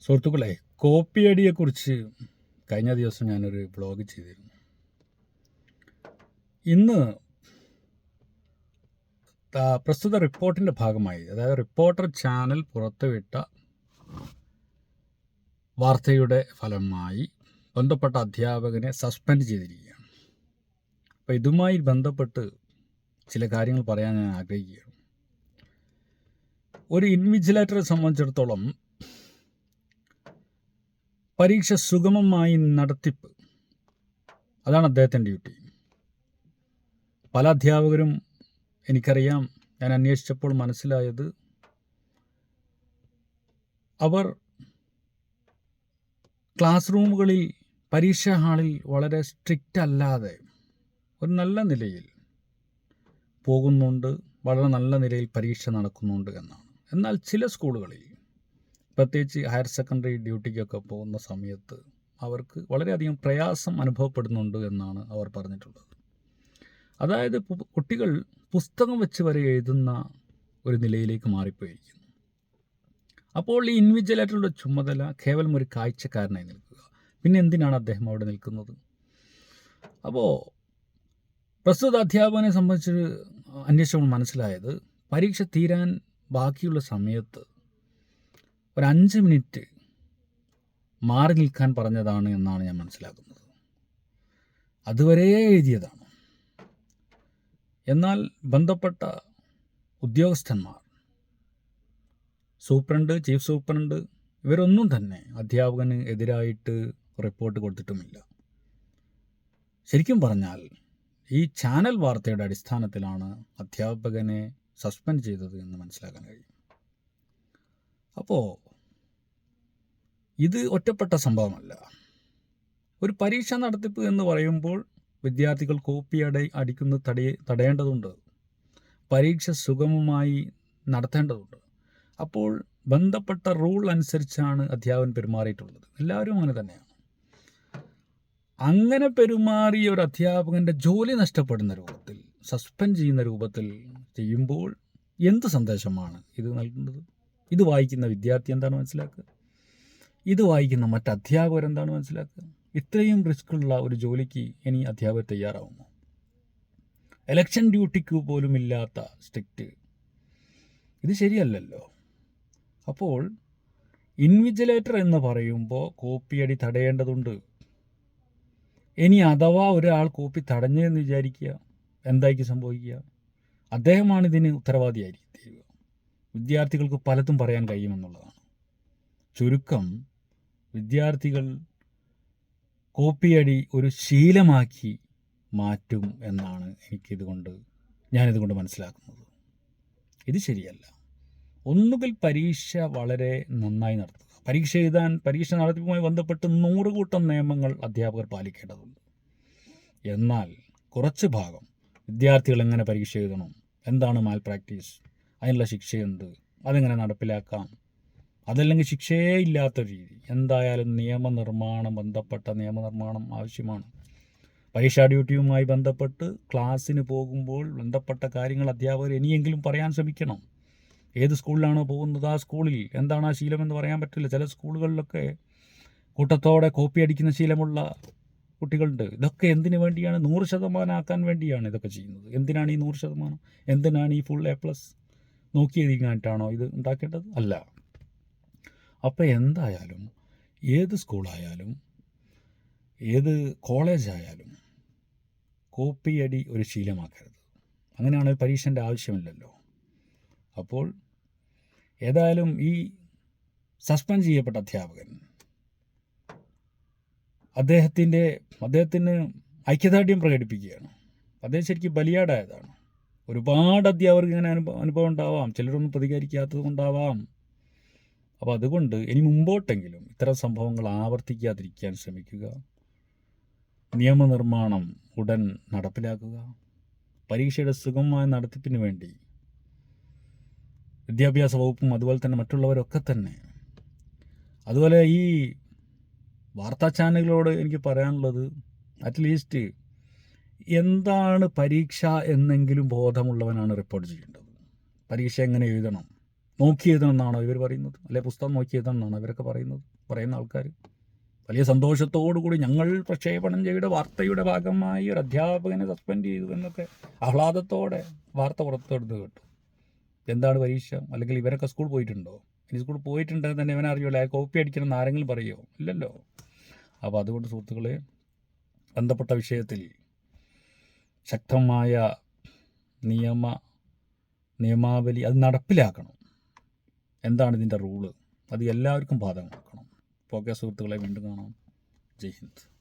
സുഹൃത്തുക്കളെ കോപ്പിയടിയെക്കുറിച്ച് കഴിഞ്ഞ ദിവസം ഞാനൊരു ബ്ലോഗ് ചെയ്തിരുന്നു. ഇന്ന് പ്രസ്തുത റിപ്പോർട്ടിന്റെ ഭാഗമായി അതായത് റിപ്പോർട്ടർ ചാനൽ പുറത്തുവിട്ട വാർത്തയുടെ ഫലമായി ബന്ധപ്പെട്ട അധ്യാപകനെ സസ്പെൻഡ് ചെയ്തിരിക്കുകയാണ്. അപ്പോൾ ഇതുമായി ബന്ധപ്പെട്ട് ചില കാര്യങ്ങൾ പറയാൻ ഞാൻ ആഗ്രഹിക്കുകയാണ്. ഒരു ഇൻവിജിലേറ്ററെ സംബന്ധിച്ചിടത്തോളം പരീക്ഷ സുഗമമായി നടത്തിപ്പ്. അതാണ് അദ്ദേഹത്തിന്റെ ഡ്യൂട്ടി. പല അധ്യാപകരും എനിക്കറിയാം ഞാൻ അന്വേഷിച്ചപ്പോൾ മനസ്സിലായത് അവർ ക്ലാസ് റൂമുകളിൽ പരീക്ഷാ ഹാളിൽ വളരെ സ്ട്രിക്റ്റ് അല്ലാതെ ഒരു നല്ല നിലയിൽ പോകുന്നുണ്ട് വളരെ നല്ല നിലയിൽ പരീക്ഷ നടക്കുന്നുണ്ട് എന്നാണ്. എന്നാൽ ചില സ്കൂളുകളിൽ പ്രത്യേകിച്ച് ഹയർ സെക്കൻഡറി ഡ്യൂട്ടിക്കൊക്കെ പോകുന്ന സമയത്ത് അവർക്ക് വളരെയധികം പ്രയാസം അനുഭവപ്പെടുന്നുണ്ട് എന്നാണ് അവർ പറഞ്ഞിട്ടുള്ളത്. അതായത് കുട്ടികൾ പുസ്തകം വെച്ച് വരെ എഴുതുന്ന ഒരു നിലയിലേക്ക് മാറിപ്പോയിരിക്കുന്നു. അപ്പോൾ ഈ ഇൻവിജ്വലായിട്ടുള്ള ചുമതല കേവലം ഒരു കാഴ്ചക്കാരനായി നിൽക്കുക. പിന്നെ എന്തിനാണ് അദ്ദേഹം അവിടെ നിൽക്കുന്നത്? അപ്പോൾ പ്രസ്തുത അധ്യാപകനെ സംബന്ധിച്ച് അന്വേഷണം മനസ്സിലായത് പരീക്ഷ തീരാൻ ബാക്കിയുള്ള സമയത്ത് ഒരു അഞ്ച് മിനിറ്റ് മാറി നിൽക്കാൻ പറഞ്ഞതാണ് എന്നാണ് ഞാൻ മനസ്സിലാക്കുന്നത്. അതുവരെ എഴുതിയതാണ്. എന്നാൽ ബന്ധപ്പെട്ട ഉദ്യോഗസ്ഥന്മാർ സൂപ്രണ്ട് ചീഫ് സൂപ്രണ്ട് ഇവരൊന്നും തന്നെ അധ്യാപകന് എതിരായിട്ട് റിപ്പോർട്ട് കൊടുത്തിട്ടുമില്ല. ശരിക്കും പറഞ്ഞാൽ ഈ ചാനൽ വാർത്തയുടെ അടിസ്ഥാനത്തിലാണ് അധ്യാപകനെ സസ്പെൻഡ് ചെയ്തത് എന്ന് മനസ്സിലാക്കാൻ കഴിയും. അപ്പോൾ ഇത് ഒറ്റപ്പെട്ട സംഭവമല്ല. ഒരു പരീക്ഷ നടത്തിപ്പ് എന്ന് പറയുമ്പോൾ വിദ്യാർത്ഥികൾ കോപ്പി അട അടിക്കുന്നത് തടയ തടയേണ്ടതുണ്ട്. പരീക്ഷ സുഗമമായി നടത്തേണ്ടതുണ്ട്. അപ്പോൾ ബന്ധപ്പെട്ട റൂൾ അനുസരിച്ചാണ് അധ്യാപകൻ പെരുമാറിയിട്ടുള്ളത്. എല്ലാവരും അങ്ങനെ തന്നെയാണ്. അങ്ങനെ പെരുമാറിയ ഒരു അധ്യാപകന്റെ ജോലി നഷ്ടപ്പെടുന്ന രൂപത്തിൽ സസ്പെൻഡ് ചെയ്യുന്ന രൂപത്തിൽ ചെയ്യുമ്പോൾ എന്ത് സന്ദേശമാണ് ഇത് നൽകുന്നത്? ഇത് വായിക്കുന്ന വിദ്യാർത്ഥി എന്താണ് മനസ്സിലാക്കുക? ഇത് വായിക്കുന്ന മറ്റ് അധ്യാപകർ എന്താണ് മനസ്സിലാക്കുക? ഇത്രയും റിസ്ക്കുള്ള ഒരു ജോലിക്ക് ഇനി അധ്യാപകർ തയ്യാറാവുമോ? എലക്ഷൻ ഡ്യൂട്ടിക്ക് പോലും ഇല്ലാത്ത സ്ട്രിക്റ്റ് ഇത് ശരിയല്ലല്ലോ. അപ്പോൾ ഇൻവിജിലേറ്റർ എന്ന് പറയുമ്പോൾ കോപ്പിയടി തടയേണ്ടതുണ്ട്. ഇനി അഥവാ ഒരാൾ കോപ്പി തടഞ്ഞതെന്ന് വിചാരിക്കുക എന്തായിരിക്കും സംഭവിക്കുക? അദ്ദേഹമാണ് ഇതിന് ഉത്തരവാദിയായിരിക്കും തീരുക വിദ്യാർത്ഥികൾക്ക് പലതും പറയാൻ കഴിയുമെന്നുള്ളതാണ്. ചുരുക്കം വിദ്യാർത്ഥികൾ കോപ്പിയടി ഒരു ശീലമാക്കി മാറ്റും എന്നാണ് എനിക്കിതുകൊണ്ട് ഞാനിതുകൊണ്ട് മനസ്സിലാക്കുന്നത്. ഇത് ശരിയല്ല. ഒന്നുകിൽ പരീക്ഷ വളരെ നന്നായി നടത്തുക. പരീക്ഷ എഴുതാൻ പരീക്ഷ നടത്തിപ്പുമായി ബന്ധപ്പെട്ട് നൂറുകൂട്ടം നിയമങ്ങൾ അധ്യാപകർ പാലിക്കേണ്ടതുണ്ട്. എന്നാൽ കുറച്ച് ഭാഗം വിദ്യാർത്ഥികൾ എങ്ങനെ പരീക്ഷ എഴുതണം? എന്താണ് മാൽ പ്രാക്ടീസ് അതിനുള്ള ശിക്ഷയുണ്ട് അതെങ്ങനെ നടപ്പിലാക്കാം? അതല്ലെങ്കിൽ ശിക്ഷയേ ഇല്ലാത്ത രീതി. എന്തായാലും നിയമനിർമ്മാണം ബന്ധപ്പെട്ട നിയമനിർമ്മാണം ആവശ്യമാണ്. പരീക്ഷാ ഡ്യൂട്ടിയുമായി ബന്ധപ്പെട്ട് ക്ലാസ്സിന് പോകുമ്പോൾ ബന്ധപ്പെട്ട കാര്യങ്ങൾ അധ്യാപകർ ഇനിയെങ്കിലും പറയാൻ ശ്രമിക്കണം. ഏത് സ്കൂളിലാണോ പോകുന്നത് ആ സ്കൂളിൽ? എന്താണ് ആ ശീലമെന്ന് പറയാൻ പറ്റില്ല. ചില സ്കൂളുകളിലൊക്കെ കൂട്ടത്തോടെ കോപ്പി അടിക്കുന്ന ശീലമുള്ള കുട്ടികളുണ്ട്. ഇതൊക്കെ എന്തിനു വേണ്ടിയാണ്? നൂറ് ശതമാനം ആക്കാൻ വേണ്ടിയാണ് ഇതൊക്കെ ചെയ്യുന്നത്. എന്തിനാണ് ഈ നൂറ് ശതമാനം? എന്തിനാണ് ഈ ഫുൾ എ പ്ലസ് നോക്കി എഴുതിക്കാനായിട്ടാണോ ഇത് ഉണ്ടാക്കേണ്ടത്? അല്ല. അപ്പോൾ എന്തായാലും? ഏത് സ്കൂളായാലും? ഏത് കോളേജായാലും? കോപ്പിയടി ഒരു ശീലമാക്കരുത്. അങ്ങനെയാണ് പരീക്ഷന്റെ ആവശ്യമില്ലല്ലോ. അപ്പോൾ ഏതായാലും ഈ സസ്പെൻഡ് ചെയ്യപ്പെട്ട അധ്യാപകൻ അദ്ദേഹത്തിന്റെ അദ്ദേഹത്തിന് ഐക്യദാർഢ്യം പ്രകടിപ്പിക്കുകയാണ്. അദ്ദേഹം ശരിക്കും ബലിയാടായതാണ്. ഒരുപാട് അധ്യാപകർക്ക് ഇങ്ങനെ അനുഭവം അനുഭവം ഉണ്ടാവാം. ചിലരൊന്നും പ്രതികരിക്കാത്തത് കൊണ്ടാവാം അപ്പോൾ അതുകൊണ്ട് ഇനി മുമ്പോട്ടെങ്കിലും ഇത്തരം സംഭവങ്ങൾ ആവർത്തിക്കാതിരിക്കാൻ ശ്രമിക്കുക. നിയമനിർമ്മാണം ഉടൻ നടപ്പിലാക്കുക. പരീക്ഷയുടെ സുഗമമായ നടത്തിപ്പിന് വേണ്ടി വിദ്യാഭ്യാസ വകുപ്പും അതുപോലെ തന്നെ മറ്റുള്ളവരൊക്കെ തന്നെ. അതുപോലെ ഈ വാർത്താ ചാനലുകളോട് എനിക്ക് പറയാനുള്ളത് അറ്റ്ലീസ്റ്റ് എന്താണ് പരീക്ഷ എന്നെങ്കിലും ബോധമുള്ളവനാണ് റിപ്പോർട്ട് ചെയ്യേണ്ടത്. പരീക്ഷ എങ്ങനെ എഴുതണം? നോക്കി എഴുതണമെന്നാണോ ഇവർ പറയുന്നത്? അല്ലെ പുസ്തകം നോക്കി എഴുതണമെന്നാണോ ഇവരൊക്കെ പറയുന്നത്? പറയുന്ന ആൾക്കാർ. വലിയ സന്തോഷത്തോടു കൂടി ഞങ്ങൾ പ്രക്ഷേപണം ചെയ്ത വാർത്തയുടെ ഭാഗമായി ഒരു അധ്യാപകനെ സസ്പെൻഡ് ചെയ്തു എന്നൊക്കെ ആഹ്ലാദത്തോടെ വാർത്ത പുറത്തെടുത്ത് കേട്ടു. എന്താണ് പരീക്ഷ? അല്ലെങ്കിൽ ഇവരൊക്കെ സ്കൂൾ പോയിട്ടുണ്ടോ? ഇനി സ്കൂൾ പോയിട്ടുണ്ടെങ്കിൽ തന്നെ ഇവനെ അറിയുമല്ലോ. കോപ്പി അടിക്കണം എന്ന് ആരെങ്കിലും പറയുമോ ഇല്ലല്ലോ. അപ്പോൾ അതുകൊണ്ട് സുഹൃത്തുക്കളെ ബന്ധപ്പെട്ട വിഷയത്തിൽ ശക്തമായ നിയമ നിയമാവലി അത് നടപ്പിലാക്കണം. എന്താണ് ഇതിന്റെ റൂൾ? അത് എല്ലാവർക്കും ബാധകമാക്കണം. ഓക്കെ സുഹൃത്തുക്കളെ വീണ്ടും കാണാം. ജയ് ഹിന്ദ്.